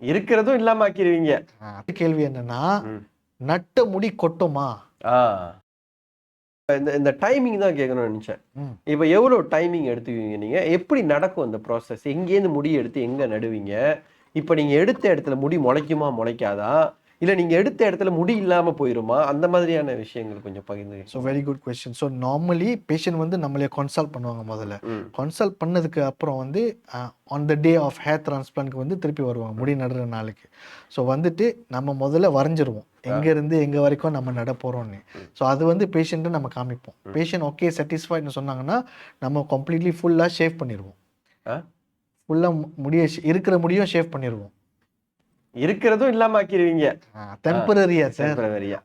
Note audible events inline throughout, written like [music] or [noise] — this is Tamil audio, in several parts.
இருக்கிறதும் இல்லாம ஆக்கிடுவீங்க கேள்வி என்னன்னா. நட்ட முடி கொட்டுமா? இந்த இந்த டைமிங் தான் கேட்கணும்னு நினைச்சேன். இப்போ எவ்வளோ டைமிங் எடுத்துக்குவீங்க நீங்க? எப்படி நடக்கும் இந்த ப்ராசஸ் எங்கேருந்து முடி எடுத்து எங்க நடுவீங்க? இப்போ நீங்க எடுத்த இடத்துல முடி முளைக்குமா முளைக்காதா? இல்ல நீங்க எடுத்த இடத்துல முடி இல்லாம போயிருமா? அந்த மாதிரியான விஷயங்கள் கொஞ்சம் பகிர்ந்து so very good question so normally patient வந்து நம்மளே கன்சல்ட் பண்ணுவாங்க முதல்ல. கன்சல்ட் பண்ணதுக்கு அப்புறம் வந்து on the day of hair டிரான்ஸ்பிளான்ட்க்கு வந்து திருப்பி வருவாங்க முடி நடுற நாளைக்கு. ஸோ வந்துட்டு நம்ம முதல்ல வரைஞ்சிருவோம். எங்கேருந்து எங்கே வரைக்கும் நம்ம நட போகிறோம்னு ஸோ அது வந்து பேஷண்ட்டை நம்ம காமிப்போம். பேஷண்ட் ஓகே சாட்டிஸ்ஃபைட்னு சொன்னாங்கன்னா நம்ம கம்ப்ளீட்லி ஃபுல்லாக ஷேவ் பண்ணிடுவோம்? ஃபுல்லாக முடிய இருக்கிற முடியும் ஷேவ் பண்ணிடுவோம் இருக்கிறதும் இல்லாம ஆக்கிடுவீங்க டெம்பரரியா சார்.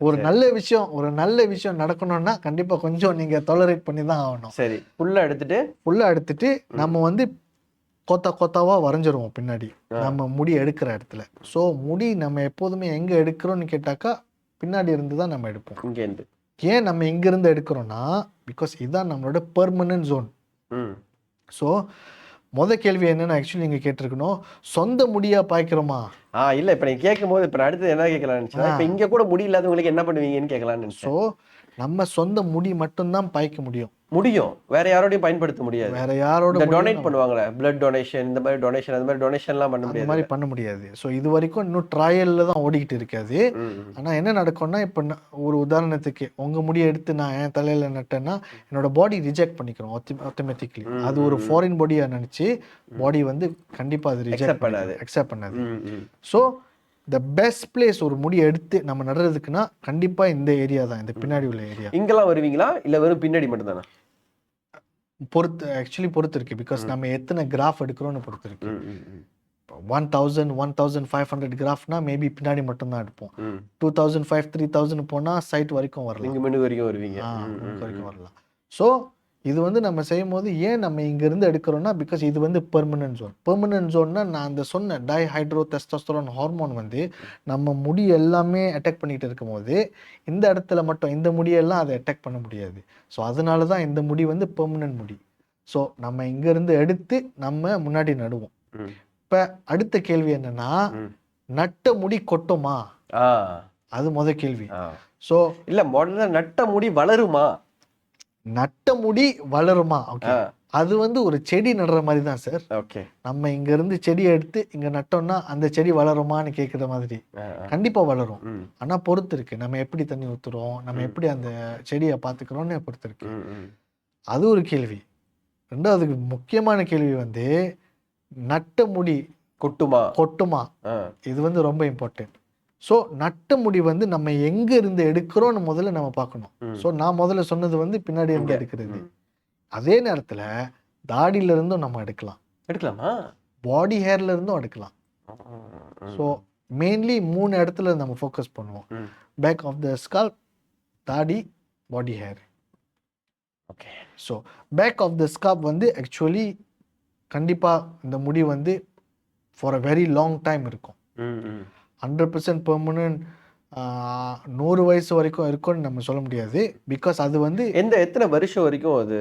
ஒரு நல்ல விஷயம் ஒரு நல்ல விஷயம் நடக்கணும்னா கண்டிப்பாக கொஞ்சம் நீங்கள் தொலரேட் பண்ணி தான் ஆகணும். சரி ஃபுல்லா எடுத்துட்டு? ஃபுல்லாக எடுத்துட்டு நம்ம வந்து கொத்தா கொத்தாவா வரைஞ்சிருவோம் பின்னாடி. நம்ம முடி எடுக்கிற இடத்துல. ஸோ முடி நம்ம எப்போதுமே எங்கே எடுக்கிறோம்னு கேட்டாக்கா பின்னாடி இருந்து தான் நம்ம எடுப்போம். இங்க இருந்து ஏன் நம்ம இங்கேருந்து எடுக்கிறோம்னா பிகாஸ் இதுதான் நம்மளோட பெர்மனன்ட் ஜோன் ஸோ முத கேள்வி என்னன்னு ஆக்சுவலி நீங்கள் கேட்டிருக்கணும். சொந்த முடியா பாய்க்கிறோமா? ஆ இல்ல இப்ப நீங்க கேட்கும் போது இப்ப அடுத்து என்ன கேட்கலாம்னு நினைச்சேன் இப்ப இங்க கூட முடி இல்லாதவங்களுக்கு என்ன பண்ணுவீங்கன்னு கேட்கலாம்னு நினைச்சேன். ஸோ நம்ம சொந்த முடி மட்டும்தான் பாய்க்க முடியும். முடியும். வேற யாரோடையும் பயன்படுத்த முடியாது. வேற யாரோட டொனேட் பண்ணுவாங்களே பிளட் டொனேஷன் இந்த மாதிரி டொனேஷன் அந்த மாதிரி டொனேஷன்லாம் பண்ண அந்த முடியாது. மாதிரி பண்ண முடியாது. ஸோ இது வரைக்கும் இன்னும் ட்ரையலில் தான் ஓடிக்கிட்டு இருக்காது. ஆனால் என்ன நடக்கும்னா இப்போ ஒரு உதாரணத்துக்கு உங்கள் முடியை எடுத்து நான் என் தலையில் நட்டேன்னா என்னோட பாடி ரிஜெக்ட் பண்ணிக்கிறோம் ஆட்டோமேட்டிக்லி அது ஒரு ஃபாரின் பாடியாக நினச்சி பாடி வந்து கண்டிப்பாக அது ரிஜெக்ட் பண்ணாது. அக்செப்ட் பண்ணாது. ஸோ த பெஸ்ட் பிளேஸ் ஒரு முடியை எடுத்து நம்ம நடுறதுக்குன்னா கண்டிப்பாக இந்த ஏரியா தான் இந்த பின்னாடி உள்ள ஏரியா இங்கெல்லாம் வருவீங்களா? இல்ல வெறும் பின்னாடி மட்டும் தானே பொறுத்து ஆக்சுவலி பொறுத்து இருக்கு. பிகாஸ் நம்ம எத்தனை கிராஃப் எடுக்கிறோம்னு பொறுத்து இருக்கு. One thousand one thousand five hundred கிராஃப்னா maybe பின்னாடி மட்டும்தான் எடுப்போம். Two thousand five three thousand போனால் சைட் வரைக்கும் வரலாம். மெனு வரைக்கும் வருவீங்க. வரைக்கும். வரலாம். ஸோ இது வந்து நம்ம செய்யும் போது ஏன் நம்ம இங்கேருந்து எடுக்கிறோம்னா பிகாஸ் இது வந்து பெர்மனன்ட் ஜோன் பெர்மனன்ட் ஜோன்னா நான் அந்த சொன்ன டை ஹைட்ரோ டெஸ்டோஸ்டரோன் ஹார்மோன் வந்து நம்ம முடி எல்லாமே அட்டாக் பண்ணிட்டு இருக்கும்போது இந்த இடத்துல மட்டும் இந்த முடியெல்லாம் அதை அட்டாக் பண்ண முடியாது. ஸோ அதனால தான் இந்த முடி வந்து பெர்மனன்ட் முடி. ஸோ நம்ம இங்கேருந்து எடுத்து நம்ம முன்னாடி நடுவோம். இப்போ அடுத்த கேள்வி என்னன்னா. நட்ட முடி கொட்டுமா? அது முத கேள்வி. ஸோ இல்ல முதல்ல நட்ட முடி வளருமா? நட்ட முடி வளருமா ஓகே அது வந்து ஒரு செடி நடுற மாதிரி தான் சார் ஓகே நம்ம இங்க இருந்து செடியை எடுத்து இங்க நட்டோம்னா அந்த செடி வளருமான்னு கேட்குற மாதிரி. கண்டிப்பா வளரும். ஆனா பொறுத்து இருக்கு. நம்ம எப்படி தண்ணி ஊத்துறோம்? நம்ம எப்படி அந்த செடியை பாத்துக்கிறோம்னு பொறுத்து இருக்கு. அது ஒரு கேள்வி. ரெண்டாவது முக்கியமான கேள்வி வந்து நட்ட முடி கொட்டுமா? கொட்டுமா இது வந்து ரொம்ப இம்பார்ட்டன்ட் ஸோ நட்ட முடி வந்து நம்ம எங்க இருந்து எடுக்கிறோம்னு முதல்ல நம்ம பார்க்கணும். ஸோ நான் முதல்ல சொன்னது வந்து பின்னாடி இருந்து. எடுக்கிறது. அதே நேரத்துல தாடியில இருந்தும் நம்ம எடுக்கலாம் எடுக்கலாமா பாடி ஹேர்ல இருந்தும் எடுக்கலாம் ஸோ மெயின்லி மூணு இடத்துல நம்ம ஃபோக்கஸ் பண்ணுவோம். பேக் ஆஃப் த ஸ்கால் தாடி body hair okay so back of the scalp வந்து ஆக்சுவலி கண்டிப்பாக இந்த முடி வந்து for a very long time இருக்கும். ஹண்ட்ரட் பர்சன்ட் பெர்மனன்ட் நூறு வயசு வரைக்கும் இருக்கும்னு நம்ம சொல்ல முடியாது. பிகாஸ் அது வந்து எந்த எத்தனை வருஷம் வரைக்கும் அது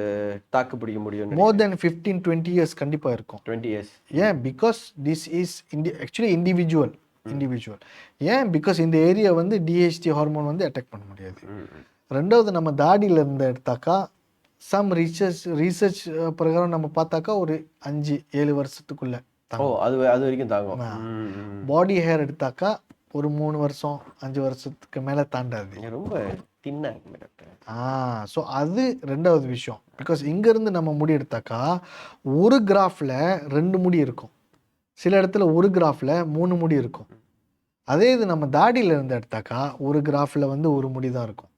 தாக்கு பிடிக்க முடியும் more than fifteen twenty years கண்டிப்பாக இருக்கும். டுவெண்ட்டி இயர்ஸ் ஏன்? Because this is indi actually individual individual ஏன்? பிகாஸ் இந்த ஏரியா வந்து டிஹெச்டி ஹார்மோன் வந்து அட்டாக் பண்ண முடியாது. ரெண்டாவது நம்ம தாடியில இருந்து எடுத்தாக்கா சம் ரீசர்ச் ரீசர்ச் பிரகாரம் நம்ம பார்த்தாக்கா ஒரு அஞ்சு ஏழு வருஷத்துக்குள்ள ஓ அது அது வரைக்கும் தாங்கும். பாடி ஹேர் எடுத்தாக்கா ஒரு மூணு வருஷம் அஞ்சு வருஷத்துக்கு மேலே தாண்டாது. ரொம்ப தின்னா இருக்குமே டாக்டர் ஆ ஸோ அது ரெண்டாவது விஷயம். பிகாஸ் இங்கேருந்து நம்ம முடி எடுத்தாக்கா ஒரு கிராஃபில் ரெண்டு முடி இருக்கும். சில இடத்துல ஒரு கிராஃபில் மூணு முடி இருக்கும். அதே இது நம்ம தாடியில இருந்து எடுத்தாக்கா ஒரு கிராஃபில் வந்து ஒரு முடி தான் இருக்கும்.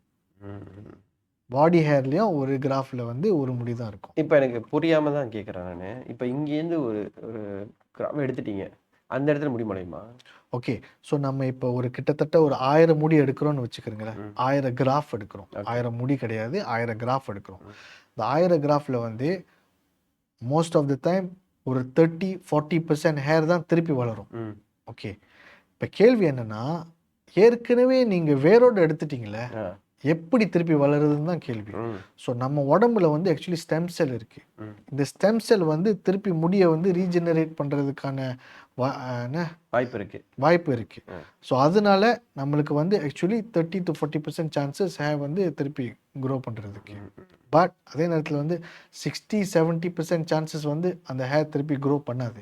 பாடி ஹேர்லேயும் ஒரு கிராஃபில் வந்து ஒரு முடி தான் இருக்கும். இப்போ எனக்கு புரியாம தான் கேட்குறேன் நான். இப்போ இங்கேருந்து ஒரு ஒரு எடுத்துட்டீங்க. அந்த இடத்துல முடி முளையுமா ஓகே. ஸோ நம்ம இப்போ ஒரு கிட்டத்தட்ட ஒரு ஆயிரம் முடி எடுக்கிறோம்னு வச்சுக்கிறோங்களேன். ஆயிரம் கிராஃப் எடுக்கிறோம். ஆயிரம் முடி கிடையாது ஆயிரம் கிராஃப் எடுக்கிறோம். இந்த ஆயிரம் கிராஃபில் வந்து மோஸ்ட் ஆஃப் த டைம் ஒரு தேர்ட்டி ஃபார்ட்டி பர்சன்ட் ஹேர் தான் திருப்பி வளரும். ஓகே. இப்போ கேள்வி என்னன்னா ஏற்கனவே நீங்கள் வேரோடு எடுத்துட்டீங்களே எப்படி திருப்பி வளருதுன்னு தான் கேள்வி. ஸோ நம்ம உடம்புல வந்து ஆக்சுவலி ஸ்டெம் செல் இருக்கு. ம். இந்த ஸ்டெம் செல் வந்து திருப்பி முடியை வந்து ரீஜெனரேட் பண்ணுறதுக்கான வாய்ப்பு இருக்கு. வாய்ப்பு இருக்கு. ஸோ அதனால நம்மளுக்கு வந்து actually thirty to forty percent chances hair வந்து திருப்பி க்ரோ பண்ணுறதுக்கு பட் அதே நேரத்தில் வந்து சிக்ஸ்டி செவன்ட்டி பர்சன்ட் சான்சஸ் வந்து அந்த ஹேர் திருப்பி க்ரோ பண்ணாது.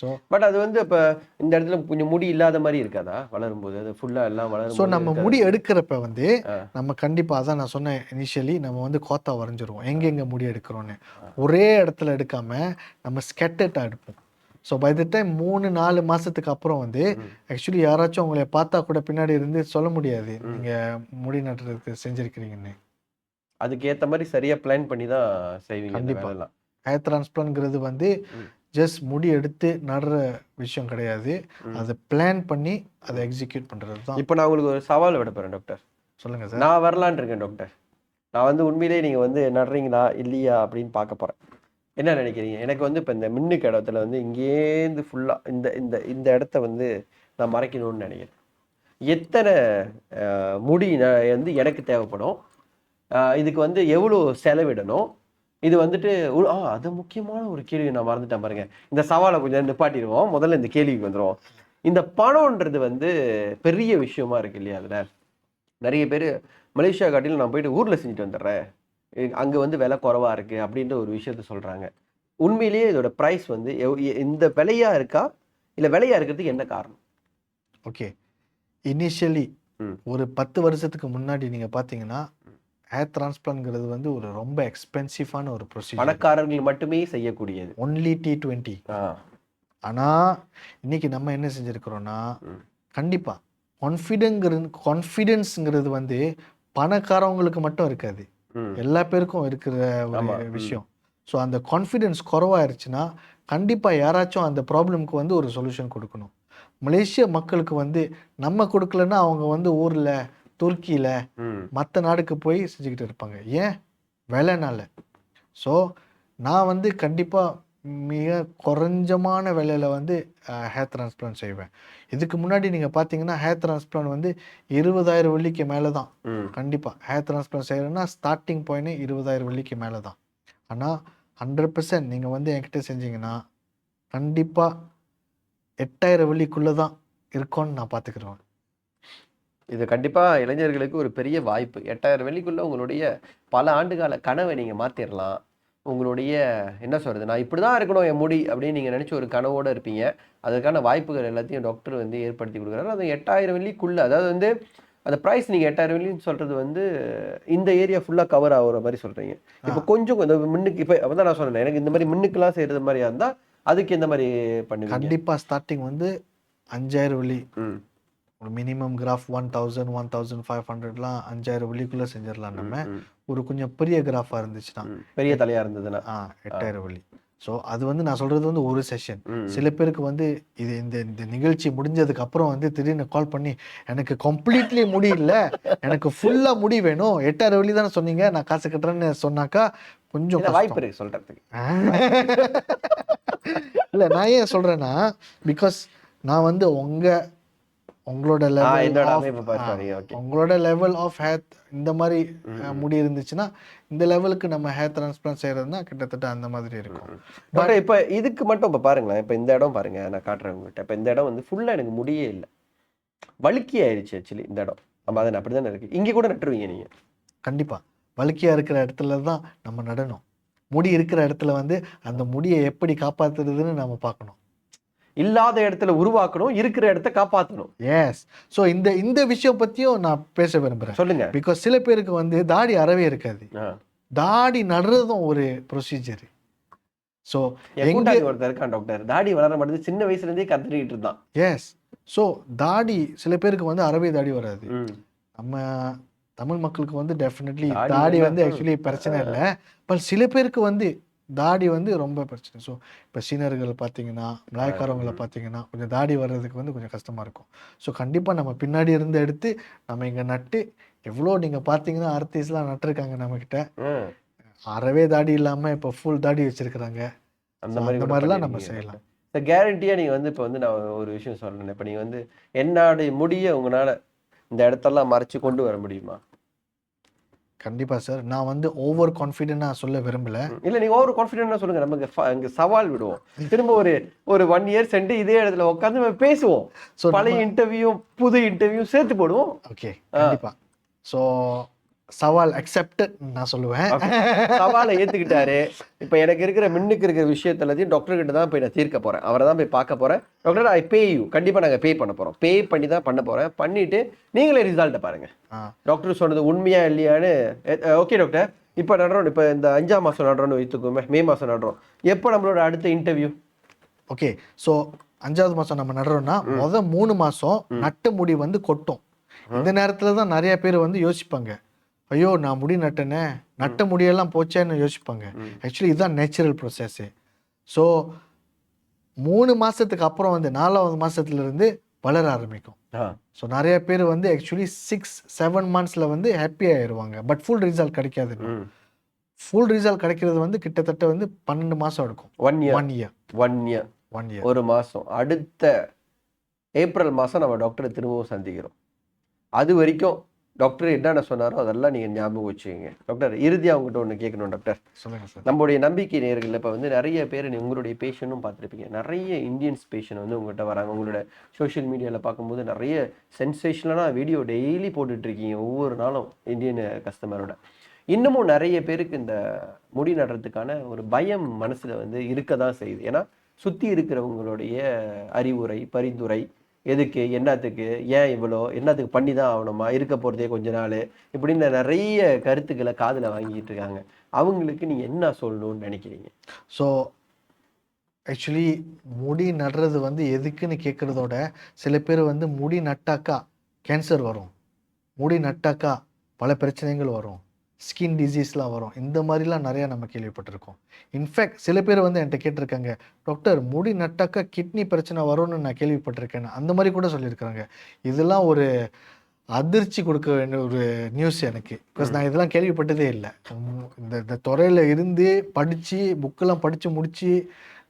ஸோ பட் அது வந்து இப்ப இந்த இடத்துல கொஞ்சம் முடி இல்லாத மாதிரி இருக்காதா? வளரும் போது அது ஃபுல்லா எல்லாம் வளரும் ஸோ நம்ம. முடி எடுக்கிறப்ப வந்து. நம்ம கண்டிப்பாக அதான் நான் சொன்னேன் இனிஷியலி நம்ம வந்து கோத்தா வரைஞ்சிருவோம். எங்கெங்கே முடி எடுக்கிறோன்னு. ஒரே இடத்துல எடுக்காம நம்ம ஸ்கெட்டட்டாக எடுப்போம். ஸோ பை த டைம் மூணு நாலு மாசத்துக்கு அப்புறம் வந்து ஆக்சுவலி யாராச்சும் உங்களை பார்த்தா கூட பின்னாடி இருந்து சொல்ல முடியாது. நீங்க முடி நட்டுறதுக்கு செஞ்சிருக்கிறீங்கன்னு. அதுக்கு ஏத்த மாதிரி சரியா பிளான் பண்ணி தான் செய்வீங்க கண்டிப்பா. வேலைலாம் ஹேர் டிரான்ஸ்பிளான்ங்கிறது வந்து. ஜஸ்ட் முடி எடுத்து நடுற விஷயம் கிடையாது. அதை பிளான் பண்ணி அதை எக்ஸிக்யூட் பண்றது தான். இப்போ நான் உங்களுக்கு ஒரு சவால் விட போறேன் டாக்டர் சொல்லுங்க சார் நான் வரலான்னு இருக்கேன் டாக்டர் நான் வந்து உண்மையிலேயே நீங்க வந்து நடுறீங்களா இல்லையா அப்படின்னு பார்க்க போறேன். என்ன நினைக்கிறீங்க? எனக்கு வந்து இப்போ இந்த மின்னுக்கு இடத்துல வந்து இங்கேருந்து ஃபுல்லா இந்த இந்த இந்த இடத்த வந்து நான் மறைக்கணும்னு நினைக்கிறேன். எத்தனை முடி வந்து எனக்கு தேவைப்படும். இதுக்கு வந்து எவ்வளோ செலவிடணும்? இது வந்துட்டு ஆ அது முக்கியமான ஒரு கேள்வி நான் மறந்துட்டேன் பாருங்க. இந்த சவாலை கொஞ்சம் நிப்பாட்டிடுவோம். முதல்ல இந்த கேள்விக்கு வந்துடுவோம் இந்த பணம்ன்றது வந்து பெரிய விஷயமா இருக்கு இல்லையா அதுல? நிறைய பேர் மலேசியா காட்டிலும் நான் போயிட்டு ஊர்ல செஞ்சுட்டு வந்துடுறேன். அங்க வந்து விலை குறைவா இருக்கு அப்படின்ற ஒரு விஷயத்த சொல்றாங்க. உண்மையிலேயே இதோட பிரைஸ் வந்து இந்த விலையா இருக்கா? இல்ல விலையா இருக்கிறதுக்கு என்ன காரணம்? Okay initially. ஒரு பத்து வருஷத்துக்கு முன்னாடி நீங்க பாத்தீங்கன்னா ஹேர் டிரான்ஸ்பிளான்ங்கிறது வந்து ஒரு ரொம்ப எக்ஸ்பென்சிவான ஒரு ப்ரொசீஜர் பணக்காரர்கள் மட்டுமே செய்யக்கூடியது. ஒன்லி டி டுவெண்ட்டி ஆ, ஆனா இன்னைக்கு நம்ம என்ன செஞ்சிருக்கிறோம்னா ம். கண்டிப்பா கான்ஃபிடென்ங்கிறது கான்ஃபிடென்ஸ்ங்கிறது வந்து பணக்காரவங்களுக்கு மட்டும் இருக்காது. எல்லா பேருக்கும் இருக்கிற ஒரு. விஷயம். ஸோ அந்த கான்ஃபிடென்ஸ் குறவாயிருச்சுன்னா கண்டிப்பா யாராச்சும் அந்த ப்ராப்ளம்க்கு வந்து ஒரு சொல்யூஷன் கொடுக்கணும். மலேசிய மக்களுக்கு வந்து நம்ம கொடுக்கலன்னா அவங்க வந்து ஊர்ல துருக்கியில மற்ற நாடுக்கு போய் செஞ்சுக்கிட்டு இருப்பாங்க. ஏன்? விலைனால. ஸோ நான் வந்து கண்டிப்பாக மிக குறைஞ்சமான விலையில வந்து ஹேர் டிரான்ஸ்பிளான்ட் செய்வேன். இதுக்கு முன்னாடி நீங்கள் பார்த்தீங்கன்னா ஹேர் டிரான்ஸ்பிளான்ட் வந்து இருபதாயிரம் வெள்ளிக்கு மேலே தான் கண்டிப்பாக ஹேர் டிரான்ஸ்பிளான்ட் செய்கிறேன்னா ஸ்டார்டிங் பாயிண்ட் இருபதாயிரம் வெள்ளிக்கு மேலே தான் ஆனால் ஹண்ட்ரட் பர்சன்ட் நீங்கள் வந்து என்கிட்ட செஞ்சீங்கன்னா கண்டிப்பாக எட்டாயிரம் வெள்ளிக்குள்ளே தான் இருக்கும்னு நான் பார்த்துக்கிறேன் இது கண்டிப்பா இளைஞர்களுக்கு ஒரு பெரிய வாய்ப்பு. எட்டாயிரம் வெள்ளிக்குள்ள உங்களுடைய பல ஆண்டுகால கனவை நீங்க மாத்திரலாம். உங்களுடைய என்ன சொல்றது நான் இப்படிதான் இருக்கணும் என் முடி அப்படின்னு நீங்க நினைச்ச ஒரு கனவோட இருப்பீங்க. அதுக்கான வாய்ப்புகள் எல்லாத்தையும் டாக்டர் வந்து ஏற்படுத்தி கொடுக்குறாரு. அது எட்டாயிரம் வெள்ளிக்குள்ள அதாவது வந்து அந்த ப்ரைஸ் நீங்க எட்டாயிரம் வெள்ளின்னு சொல்றது வந்து இந்த ஏரியா ஃபுல்லா கவர் ஆகுற மாதிரி சொல்றீங்க. இப்போ கொஞ்சம் இந்த மின்னுக்கு இப்போ அதான் நான் சொன்னேன். எனக்கு இந்த மாதிரி மின்னுக்கெல்லாம் செய்யறது மாதிரியா இருந்தா அதுக்கு எந்த மாதிரி பண்ணுவீங்க கண்டிப்பாக ஸ்டார்டிங் வந்து அஞ்சாயிரம் வெள்ளி. ம். ஒரு minimum graft one thousand one thousand five ஹண்ட்ரட்லாம் அஞ்சாயிரம் வெள்ளிக்குள்ளே செஞ்சிடலாம் நம்ம. ஒரு கொஞ்சம் பெரிய கிராஃபாக இருந்துச்சுன்னா. பெரிய தலையா இருந்ததுன்னா. ஆ எட்டாயிரம் வெள்ளி ஸோ அது வந்து நான் சொல்கிறது வந்து ஒரு செஷன் சில பேருக்கு வந்து இது இந்த இந்த நிகழ்ச்சி முடிஞ்சதுக்கு அப்புறம் வந்து திடீர்னு கால் பண்ணி எனக்கு கம்ப்ளீட்லி முடி இல்ல எனக்கு ஃபுல்லா முடி வேணும். எட்டாயிரம் வெள்ளி தானே சொன்னீங்க. நான் காசு கட்டுறேன்னு சொன்னாக்கா கொஞ்சம். வாய்ப்பு இருக்கு சொல்றதுக்கு. இல்ல நான் ஏன் சொல்றேன்னா பிகாஸ் நான் வந்து உங்க உங்களோட லெவல். உங்களோட லெவல் ஆஃப் ஹேர் இந்த மாதிரி முடி இருந்துச்சுன்னா இந்த லெவலுக்கு நம்ம ஹேர் டிரான்ஸ்பிளான்ட் செய்யறதுனா கிட்டத்தட்ட அந்த மாதிரி இருக்கும். டாக்டர் இப்ப இதுக்கு மட்டும் இப்ப பாருங்களேன் இப்ப இந்த இடம் பாருங்க நான் காட்டுறேன் உங்ககிட்ட. இப்ப இந்த இடம் வந்து ஃபுல்லா எனக்கு முடியே இல்ல. வழுக்கி ஆயிடுச்சு ஆக்சுவலி இந்த இடம். ஆமா அது அப்படிதானே இருக்கு. இங்க கூட நட்டுருவீங்க நீங்க. கண்டிப்பா. வழுக்கியா இருக்கிற இடத்துல தான் நம்ம நடணும். முடி இருக்கிற இடத்துல வந்து அந்த முடியை எப்படி காப்பாத்துறதுன்னு நம்ம பார்க்கணும். இல்லாத இடத்துல உருவாக்கணும் இருக்கிற இடத்த காப்பாத்தணும். எஸ் ஸோ இந்த இந்த விஷயம் பத்தியும் நான் பேச விரும்புறேன். சொல்லுங்க. பிகாஸ் சில பேருக்கு வந்து தாடி அறவே இருக்காது. தாடி நடுறதும் ஒரு ப்ரொசீஜர் ஸோ எங்க ஒருத்தர் இருக்கான் டாக்டர் தாடி வளர மாட்டேது சின்ன வயசுல இருந்தே கத்துக்கிட்டு இருந்தான். எஸ் ஸோ தாடி சில பேருக்கு வந்து அறவே தாடி வராது. நம்ம தமிழ் மக்களுக்கு வந்து டெஃபினெட்லி தாடி வந்து ஆக்சுவலி பிரச்சனை இல்லை. பட் சில பேருக்கு வந்து தாடி வந்து ரொம்ப பிரச்சனை. ஸோ இப்போ சீனர்கள் பார்த்தீங்கன்னா மலாய்க்காரவங்களை பார்த்தீங்கன்னா கொஞ்சம் தாடி வர்றதுக்கு வந்து கொஞ்சம் கஷ்டமாக இருக்கும். ஸோ கண்டிப்பாக நம்ம பின்னாடி இருந்து எடுத்து நம்ம இங்கே நட்டு எவ்வளோ நீங்கள் பார்த்தீங்கன்னா ஆர்டிஸ்ட்லாம் நட்டிருக்காங்க நம்மக்கிட்ட. அறவே தாடி இல்லாமல் இப்போ ஃபுல் தாடி வச்சிருக்கிறாங்க. அந்த மாதிரி கூட மாதிரிலாம் நம்ம செய்யலாம். இந்த கேரண்டியா நீங்க வந்து இப்ப வந்து நான் ஒரு விஷயம் சொல்றேன் இப்ப நீங்க வந்து என்னோட முடிய உங்களால இந்த இடத்தெல்லாம் மறைச்சு கொண்டு வர முடியுமா? கண்டிப்பா சார். நான் வந்து ஓவர் கான்ஃபிடென்ட்டா சொல்ல விரும்பல. இல்ல நீங்க ஓவர் கான்ஃபிடென்ட்டா சொல்லுங்க. நமக்கு இங்க சவால் விடுவோம். [laughs] திரும்ப ஒரு ஒரு ஒன் இயர் சென்று இதே இடத்துல உட்காந்து நம்ம பேசுவோம். So, பழைய இன்டர்வியூ புது இன்டர்வியூ சேர்த்து போடுவோம். ஓகே கண்டிப்பா. ஸோ சவால் அக்செப்டட் நான் சொல்லுவேன். சவாலை ஏத்துக்கிட்டாரு. இப்ப எனக்கு இருக்கிற மின்னுக்கு இருக்கிற விஷயத்த எல்லாத்தையும் டாக்டர் கிட்ட தான் போய் நான் தீர்க்க போறேன். அவரை தான் போய் பார்க்க போறேன். டாக்டர் ஐ பே யூ கண்டிப்பா நாங்க பே பண்ண போறோம். பே பண்ணி தான் பண்ண போறேன். பண்ணிட்டு நீங்களே ரிசல்ட்டை பாருங்க. ஆ, டாக்டர் சொன்னது உண்மையா இல்லையான்னு ஓகே டாக்டர் இப்போ நடுறோம். இப்போ இந்த அஞ்சாம் மாசம் நடுறோம்னு வைத்துக்கோமே. மே மாசம் நடுறோம். எப்போ நம்மளோட அடுத்த இன்டர்வியூ ஓகே ஸோ அஞ்சாவது மாசம் நம்ம நடுறோம்னா முத மூணு மாசம் நட்ட முடி வந்து கொட்டும். இந்த நேரத்துல தான் நிறைய பேர் வந்து யோசிப்பாங்க. ஐயோ நான் முடி நட்டனே நட்ட முடியெல்லாம் போச்சேன்னு யோசிப்பாங்க. ஆக்சுவலி இதுதான் நேச்சுரல் ப்ரொசஸ்ஸு ஸோ மூணு மாசத்துக்கு அப்புறம் வந்து நாலாவது மாசத்துல இருந்து வளர ஆரம்பிக்கும். ஸோ நிறைய பேர் வந்து ஆக்சுவலி சிக்ஸ் செவன் மந்த்ஸில் வந்து ஹாப்பி ஆயிடுவாங்க பட் ஃபுல் ரிசல்ட் கிடைக்காது ஃபுல் ரிசல்ட் கிடைக்கிறது வந்து கிட்டத்தட்ட வந்து பன்னெண்டு மாசம் எடுக்கும். One year one year one year one year ஒரு மாசம். அடுத்த ஏப்ரல் மாசம் நம்ம டாக்டரை திரும்பவும் சந்திக்கிறோம். அது வரைக்கும் டாக்டர் என்னென்ன சொன்னாரோ அதெல்லாம் நீங்க ஞாபகம் வச்சுக்கோங்க. டாக்டர் இறுதியா உங்ககிட்ட ஒன்று கேட்கணும் டாக்டர். சொல்லுங்க சார். நம்மளுடைய நம்பிக்கை நேர்கள் இப்போ வந்து நிறைய பேர் உங்களுடைய பேஷண்ட்டும் பார்த்துருப்பீங்க. நிறைய இந்தியன்ஸ் பேஷண்ட் வந்து உங்கள்கிட்ட வராங்க. உங்களோட சோஷியல் மீடியாவில் பார்க்கும்போது நிறைய சென்சேஷனலாக வீடியோ டெய்லி போட்டுட்டு இருக்கீங்க ஒவ்வொரு நாளும் இந்தியன் கஸ்டமரோட இன்னமும் நிறைய பேருக்கு இந்த முடி நடுறதுக்கான ஒரு பயம் மனசுல வந்து இருக்க தான் செய்யுது. ஏன்னா சுற்றி இருக்கிறவங்களுடைய அறிவுரை பரிந்துரை எதுக்கு என்னத்துக்கு ஏன் இவ்வளோ என்னத்துக்கு பண்ணி தான் ஆகணுமா இருக்க போகிறதே கொஞ்ச நாள் இப்படின்னு நிறைய கருத்துக்களை காதில் வாங்கிட்டு இருக்காங்க. அவங்களுக்கு நீங்கள் என்ன சொல்லணும்னு நினைக்கிறீங்க? ஸோ ஆக்சுவலி முடி நடுறது வந்து எதுக்குன்னு கேட்குறதோட சில பேர் வந்து முடி நட்டாக்கா கேன்சர் வரும். முடி நட்டாக்கா பல பிரச்சனைகள் வரும். ஸ்கின் டிசீஸ்லாம் வரும். இந்த மாதிரிலாம் நிறையா நம்ம கேள்விப்பட்டிருக்கோம். இன்ஃபேக்ட் சில பேர் வந்து என்கிட்ட கேட்டிருக்காங்க டாக்டர் முடி நட்டாக்கா கிட்னி பிரச்சனை வரும்னு நான் கேள்விப்பட்டிருக்கேன் அந்த மாதிரி கூட சொல்லியிருக்காங்க இதெல்லாம் ஒரு அதிர்ச்சி கொடுக்க வேண்டிய ஒரு நியூஸ் எனக்கு. பிகாஸ் நான் இதெல்லாம் கேள்விப்பட்டதே இல்லை. இந்த இந்த துறையில் இருந்து படித்து புக்கெல்லாம் படித்து முடித்து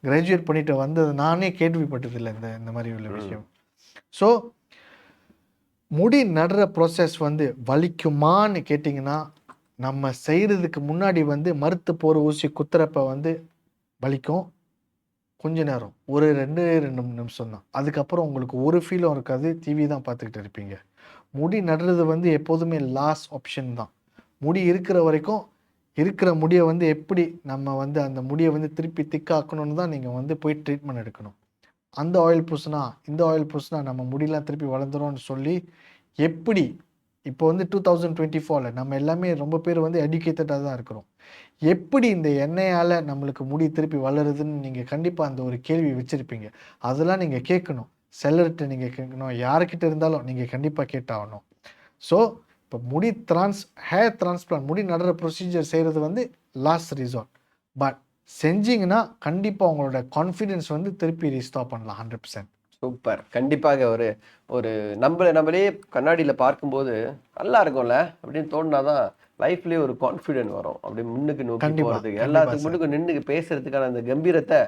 கிராஜுவேட் பண்ணிட்டு வந்தது நானே கேள்விப்பட்டதில்லை இந்த இந்த மாதிரி உள்ள விஷயம். ஸோ முடி நடுற ப்ராசஸ் வந்து வலிக்குமான்னு கேட்டிங்கன்னா நம்ம செய்கிறதுக்கு முன்னாடி வந்து மறுத்து போகிற ஊசி குத்துறப்ப வந்து வலிக்கும். கொஞ்ச நேரம். ஒரு ரெண்டு ரெண்டு நிமிஷம் தான். அதுக்கப்புறம் உங்களுக்கு ஒரு ஃபீலும் இருக்காது. டிவி தான் பார்த்துக்கிட்டு இருப்பீங்க. முடி நடுறது வந்து எப்போதுமே லாஸ்ட் ஆப்ஷன் தான். முடி இருக்கிற வரைக்கும் இருக்கிற முடியை வந்து எப்படி நம்ம வந்து அந்த முடியை வந்து திருப்பி திக்காக்கணும்னு தான் நீங்கள் வந்து போய் ட்ரீட்மெண்ட் எடுக்கணும். அந்த ஆயில் பூசினா இந்த ஆயில் பூசினா நம்ம முடியெலாம் திருப்பி வளர்ந்துரும்னு சொல்லி எப்படி இப்போ வந்து டூ தௌசண்ட் டுவெண்ட்டி ஃபோரில் நம்ம எல்லாமே ரொம்ப பேர் வந்து எடுக்கேட்டடாக தான் இருக்கிறோம். எப்படி இந்த எண்ணெயால் நம்மளுக்கு முடி திருப்பி வளருதுன்னு நீங்கள் கண்டிப்பாக அந்த ஒரு கேள்வி வச்சுருப்பீங்க. அதெல்லாம் நீங்கள் கேட்கணும். செல்லர்கிட்ட நீங்கள் கேட்கணும். யாருக்கிட்ட இருந்தாலும் நீங்கள் கண்டிப்பாக கேட்டாகணும். ஸோ இப்போ முடி ட்ரான்ஸ் ஹேர் டிரான்ஸ்பிளான்ட் முடி நடுற ப்ரொசீஜர் செய்கிறது வந்து லாஸ்ட் ரிசார்ட் பட் செஞ்சீங்கன்னா கண்டிப்பாக உங்களோட கான்ஃபிடென்ஸ் வந்து திருப்பி ரீஸ்டாப் பண்ணலாம் ஹண்ட்ரட் பர்சன்ட் சூப்பர். கண்டிப்பாக ஒரு ஒரு நம்மள நம்மளே கண்ணாடியில் பார்க்கும்போது நல்லா இருக்கும்ல? அப்படின்னு தோணுனாதான் லைஃப்லயே ஒரு கான்ஃபிடென்ட் வரும். அப்படி முன்னுக்கு நோக்கி கண்டிப்பா எல்லாத்துக்கு. முன்னுக்கு நின்று பேசுறதுக்கான அந்த கம்பீரத்தை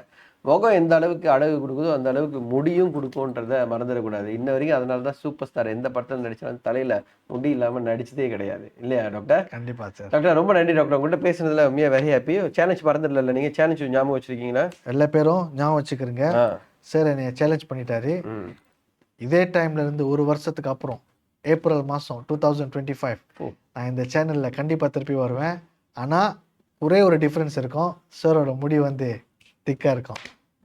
முகம் எந்த அளவுக்கு அழகு கொடுக்குதோ அந்த அளவுக்கு முடியும் கொடுக்கும்ன்றத மறந்துடக்கூடாது. இன்ன வரைக்கும் அதனால தான் சூப்பர் ஸ்டார் எந்த படத்தில் நடிச்சாலும் தலையில முடி இல்லாம நடிச்சதே கிடையாது. இல்லையா டாக்டர்? கண்டிப்பாக சார். டாக்டர் ரொம்ப நன்றி டாக்டர். உங்கள்கிட்ட பேசுனதுல உண்மையாக வெரி ஹாப்பி சேலஞ்ச் மறந்துடல நீங்க சேலஞ்ச் ஞாபகம் வச்சிருக்கீங்களா? எல்லா பேரும் ஞாபகம் வச்சுக்கிறீங்க. சார் என்னை சேலஞ்ச் பண்ணிட்டாரு. இதே டைம்ல இருந்து ஒரு வருஷத்துக்கு அப்புறம் ஏப்ரல் மாதம் டூ தௌசண்ட் டுவெண்ட்டி ஃபைவ். நான் இந்த சேனலில் கண்டிப்பாக திருப்பி வருவேன். ஆனால் ஒரே ஒரு டிஃப்ரென்ஸ் இருக்கும். சாரோட முடி வந்து திக்காக இருக்கும்.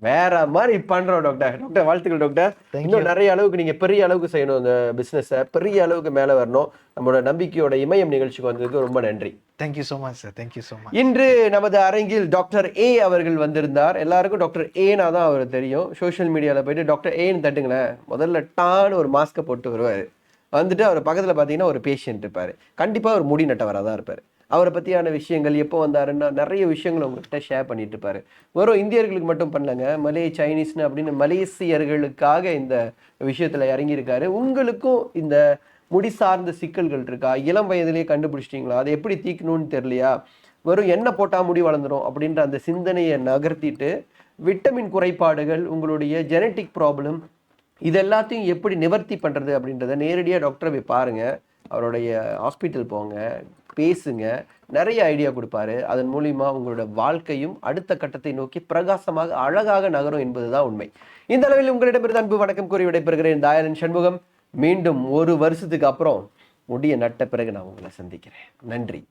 வேற மாதிரி பண்றோம் டாக்டர் டாக்டர் வாழ்த்துக்கள் டாக்டர் இன்னும் நிறைய அளவுக்கு நீங்க பெரிய அளவுக்கு செய்யணும் இந்த பிசினஸ பெரிய அளவுக்கு மேல வரணும். நம்மளோட நம்பிக்கையோட இமயம் நிகழ்ச்சிக்கு வந்ததுக்கு ரொம்ப நன்றி. Thank you so much sir thank you so much இன்று நமது அரங்கில் டாக்டர் ஏ அவர்கள் வந்திருந்தார். எல்லாருக்கும் டாக்டர் ஏனா தான் அவர் தெரியும். சோஷியல் மீடியால போயிட்டு டாக்டர் ஏன்னு தட்டுங்களேன். முதல்ல டான்னு ஒரு மாஸ்கை போட்டு வருவார். வந்துட்டு அவர் பக்கத்துல பார்த்தீங்கன்னா ஒரு பேஷண்ட் இருப்பாரு. கண்டிப்பா ஒரு முடி நட்டவராக தான் இருப்பாரு. அவரை பற்றியான விஷயங்கள் எப்போ வந்தாருன்னா நிறைய விஷயங்கள் உங்கள்கிட்ட ஷேர் பண்ணிட்டு இருப்பாரு வெறும் இந்தியர்களுக்கு மட்டும் பண்ணலங்க மலே சைனீஸ்னு அப்படின்னு மலேசியர்களுக்காக இந்த விஷயத்தில் இறங்கியிருக்காரு. உங்களுக்கும் இந்த முடி சார்ந்த சிக்கல்கள் இருக்கா? இளம் வயதிலேயே கண்டுபிடிச்சிட்டீங்களா? அதை எப்படி தீக்கணும்னு தெரியலையா? வெறும் எண்ணெய் போட்டால் முடி வளர்ந்துரும் அப்படின்ற அந்த சிந்தனையை நகர்த்திட்டு விட்டமின் குறைபாடுகள் உங்களுடைய ஜெனட்டிக் ப்ராப்ளம் இது எல்லாத்தையும் எப்படி நிவர்த்தி பண்ணுறது அப்படின்றத நேரடியாக டாக்டரை போய் பாருங்கள் அவருடைய ஹாஸ்பிட்டல் போங்க. பேசுங்க. நிறைய ஐடியா கொடுப்பாரு. அதன் மூலியமா உங்களோட வாழ்க்கையும் அடுத்த கட்டத்தை நோக்கி பிரகாசமாக அழகாக நகரும் என்பதுதான் உண்மை. இந்த அளவில் உங்களிடமிருந்து அன்பு வணக்கம் கூறி விடைபெறுகிறேன். தாயரன் சண்முகம். மீண்டும் ஒரு வருஷத்துக்கு அப்புறம் முடிய நட்ட பிறகு நான் உங்களை சந்திக்கிறேன். நன்றி.